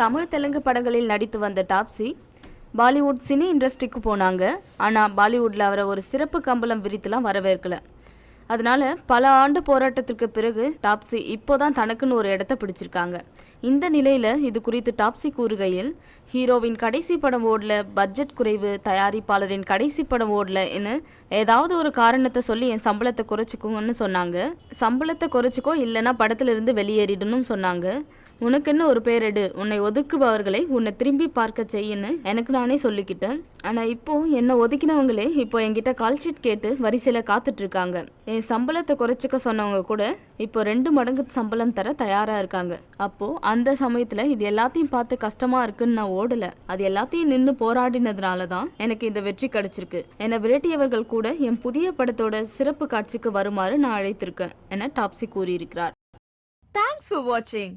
தமிழ் தெலுங்கு படங்களில் நடித்து வந்த டாப்ஸி பாலிவுட் சினி இண்டஸ்ட்ரிக்கு போனாங்க. ஆனால் பாலிவுட்டில் அவரை ஒரு சிறப்பு கம்பளம் விரித்துலாம் வரவேற்கல. அதனால பல ஆண்டு போராட்டத்திற்கு பிறகு டாப்ஸி இப்போதான் தனக்குன்னு ஒரு இடத்த பிடிச்சிருக்காங்க. இந்த நிலையில இது குறித்து டாப்ஸி கூறுகையில் ஹீரோவின் கடைசி படம் ஓடல பட்ஜெட் குறைவு தயாரிப்பாளரின் கடைசி படம் ஓடலன்னு ஏதாவது ஒரு காரணத்தை சொல்லி என் சம்பளத்தை குறைச்சிக்கோங்கன்னு சொன்னாங்க. சம்பளத்தை குறைச்சிக்கோ இல்லைன்னா படத்துல இருந்து வெளியேறிடணும் சொன்னாங்க. உனக்குன்னு ஒரு பேரெடு? உன்னை ஒதுக்குபவர்களை உன்னை திரும்பி பார்க்க செய்யுன்னு எனக்கு நானே சொல்லிக்கிட்டேன். ஆனால் இப்போ என்னை ஒதுக்கினவங்களே இப்போ என்கிட்ட கால் ஷீட் கேட்டு வரிசையில் காத்துட்டு இருக்காங்க என் சம்பளத்தை குறைச்சிக்க சொன்னவங்க கூட இப்போ ரெண்டு மடங்கு சம்பளம் தர தயாராக இருக்காங்க. அப்போது அந்த சமயத்தில் இது எல்லாத்தையும் பார்த்து கஷ்டமாக இருக்குன்னு நான் ஓடலை. அது எல்லாத்தையும் நின்று போராடினதுனால தான் எனக்கு இந்த வெற்றி கிடைச்சிருக்கு. என்னை விரட்டியவர்கள் கூட என் புதிய படத்தோட சிறப்பு காட்சிக்கு வருமாறு நான் அழைத்திருக்கேன் என டாப்ஸி கூறியிருக்கிறார். தேங்க்ஸ் ஃபார் வாட்சிங்